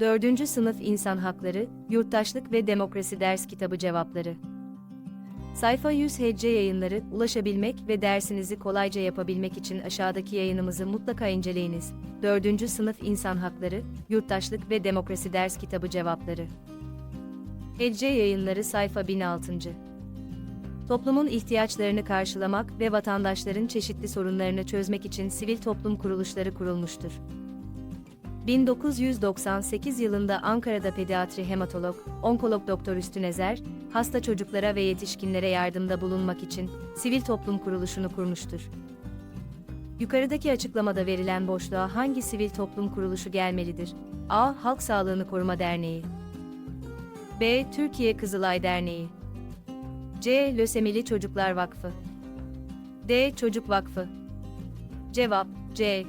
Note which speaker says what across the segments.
Speaker 1: 4. Sınıf İnsan Hakları, Yurttaşlık ve Demokrasi Ders Kitabı Cevapları Sayfa 100 Hecce Yayınları, ulaşabilmek ve dersinizi kolayca yapabilmek için aşağıdaki yayınımızı mutlaka inceleyiniz. 4. Sınıf İnsan Hakları, Yurttaşlık ve Demokrasi Ders Kitabı Cevapları Hecce Yayınları sayfa 1006. Toplumun ihtiyaçlarını karşılamak ve vatandaşların çeşitli sorunlarını çözmek için sivil toplum kuruluşları kurulmuştur. 1998 yılında Ankara'da pediatri hematolog, onkolog doktor Üstün Ezer, hasta çocuklara ve yetişkinlere yardımda bulunmak için sivil toplum kuruluşunu kurmuştur. Yukarıdaki açıklamada verilen boşluğa hangi sivil toplum kuruluşu gelmelidir? A. Halk Sağlığını Koruma Derneği B. Türkiye Kızılay Derneği C. Lösemili Çocuklar Vakfı D. Çocuk Vakfı Cevap C.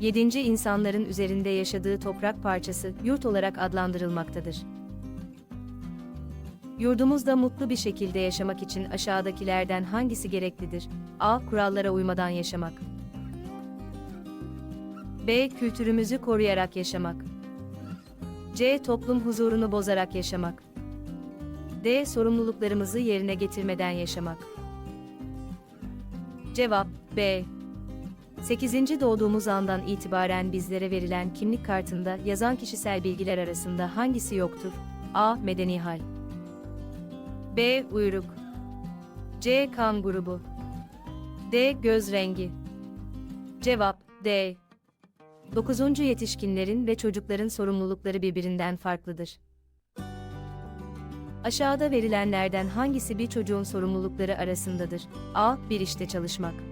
Speaker 1: 7. insanların üzerinde yaşadığı toprak parçası yurt olarak adlandırılmaktadır. Yurdumuzda mutlu bir şekilde yaşamak için aşağıdakilerden hangisi gereklidir? A. Kurallara uymadan yaşamak. B. Kültürümüzü koruyarak yaşamak. C. Toplum huzurunu bozarak yaşamak. D. Sorumluluklarımızı yerine getirmeden yaşamak. Cevap B. 8. doğduğumuz andan itibaren bizlere verilen kimlik kartında yazan kişisel bilgiler arasında hangisi yoktur? A. Medeni hal. B. Uyruk. C. Kan grubu. D. Göz rengi. Cevap D. 9. Yetişkinlerin ve çocukların sorumlulukları birbirinden farklıdır. Aşağıda verilenlerden hangisi bir çocuğun sorumlulukları arasındadır? A. Bir işte çalışmak.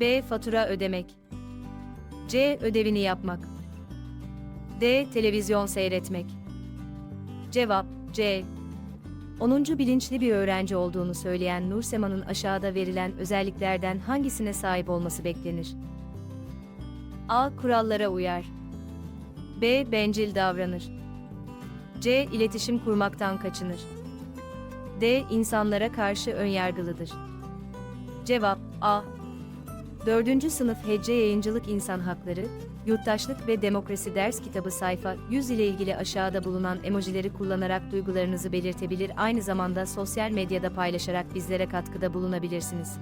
Speaker 1: B. Fatura ödemek. C. Ödevini yapmak. D. Televizyon seyretmek. Cevap C. 10. bilinçli bir öğrenci olduğunu söyleyen Nursema'nın aşağıda verilen özelliklerden hangisine sahip olması beklenir? A. Kurallara uyar. B. Bencil davranır. C. İletişim kurmaktan kaçınır. D. İnsanlara karşı önyargılıdır. Cevap A. 4. Sınıf Hecce Yayıncılık İnsan Hakları, Yurttaşlık ve Demokrasi Ders Kitabı sayfa 100 ile ilgili aşağıda bulunan emojileri kullanarak duygularınızı belirtebilir aynı zamanda sosyal medyada paylaşarak bizlere katkıda bulunabilirsiniz.